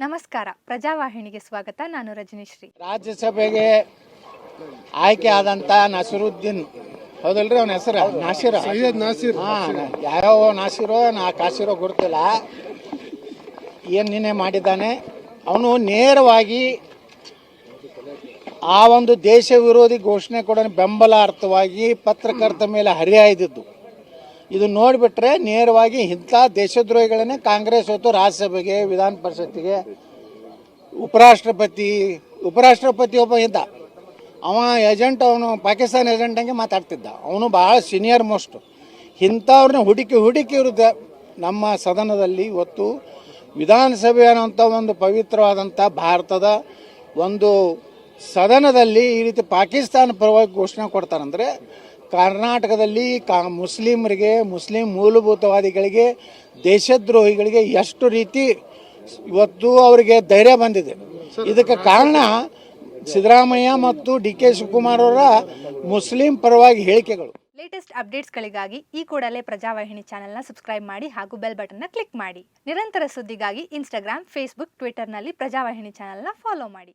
ನಮಸ್ಕಾರ. ಪ್ರಜಾವಾಹಿನಿಗೆ ಸ್ವಾಗತ. ನಾನು ರಜನೀಶ್ರೀ. ರಾಜ್ಯಸಭೆಗೆ ಆಯ್ಕೆ ಆದಂತ ನಸರುದ್ದೀನ್. ಹೌದಲ್ರಿ ಅವನ ಹೆಸರು? ನಾಸಿರ? ಸೈಯದ್ ನಾಸಿರ್. ಹಾ ಯಾವ್ಯಾವ ನಾಸಿರೋ ನಾ ಕಾಸಿರೋ ಗುರುತಿಲ್ಲ. ಏನ್ ನಿನ್ನೆ ಮಾಡಿದ್ದಾನೆ? ಅವನು ನೇರವಾಗಿ ಆ ಒಂದು ದೇಶ ವಿರೋಧಿ ಘೋಷಣೆ ಕೊಡೋ ಬೆಂಬಲಾರ್ಥವಾಗಿ ಪತ್ರಕರ್ತ ಮೇಲೆ ಹರಿಹಾಯ್ದಿದ್ದು. ಇದು ನೋಡಿಬಿಟ್ರೆ ನೇರವಾಗಿ ಇಂಥ ದೇಶದ್ರೋಹಿಗಳನ್ನೇ ಕಾಂಗ್ರೆಸ್ ಹೊತ್ತು ರಾಜ್ಯಸಭೆಗೆ, ವಿಧಾನ ಪರಿಷತ್ತಿಗೆ, ಉಪರಾಷ್ಟ್ರಪತಿ ಉಪರಾಷ್ಟ್ರಪತಿ ಒಬ್ಬ ಇದ್ದ. ಅವ ಏಜೆಂಟ್ ಅವನು ಪಾಕಿಸ್ತಾನ ಏಜೆಂಟ್ ಹಂಗೆ ಮಾತಾಡ್ತಿದ್ದ. ಅವನು ಭಾಳ ಸೀನಿಯರ್ ಮೋಸ್ಟ್ ಇಂಥವ್ರನ್ನ ಹುಡುಕಿ ಹುಡುಕಿ ಇರುತ್ತೆ ನಮ್ಮ ಸದನದಲ್ಲಿ ಇವತ್ತು ವಿಧಾನಸಭೆ ಅನ್ನೋಂಥ ಒಂದು ಪವಿತ್ರವಾದಂಥ ಭಾರತದ ಒಂದು ಸದನದಲ್ಲಿ ಈ ರೀತಿ ಪಾಕಿಸ್ತಾನ ಪರವಾಗಿ ಘೋಷಣೆ ಕೊಡ್ತಾರಂದರೆ ಕರ್ನಾಟಕದಲ್ಲಿ ಕಾ ಮುಸ್ಲಿಮರಿಗೆ ಮುಸ್ಲಿಂ ಮೂಲಭೂತವಾದಿಗಳಿಗೆ ದೇಶದ್ರೋಹಿಗಳಿಗೆ ಎಷ್ಟು ರೀತಿ ಇವತ್ತು ಅವರಿಗೆ ಧೈರ್ಯ ಬಂದಿದೆ. ಇದಕ್ಕೆ ಕಾರಣ ಸಿದ್ದರಾಮಯ್ಯ ಮತ್ತು ಡಿ ಕೆ ಶಿವಕುಮಾರ್ ಅವರ ಮುಸ್ಲಿಂ ಪರವಾಗಿ ಹೇಳಿಕೆಗಳು. ಲೇಟೆಸ್ಟ್ ಅಪ್ಡೇಟ್ಸ್ಗಳಿಗಾಗಿ ಈ ಕೂಡಲೇ ಪ್ರಜಾವಾಹಿನಿ ಚಾನೆಲ್ನ ಸಬ್ಸ್ಕ್ರೈಬ್ ಮಾಡಿ ಹಾಗೂ ಬೆಲ್ ಬಟನ್ನ ಕ್ಲಿಕ್ ಮಾಡಿ. ನಿರಂತರ ಸುದ್ದಿಗಾಗಿ ಇನ್ಸ್ಟಾಗ್ರಾಮ್ ಫೇಸ್ಬುಕ್ ಟ್ವಿಟರ್ನಲ್ಲಿ ಪ್ರಜಾವಾಹಿನಿ ಚಾನೆಲ್ನ ಫಾಲೋ ಮಾಡಿ.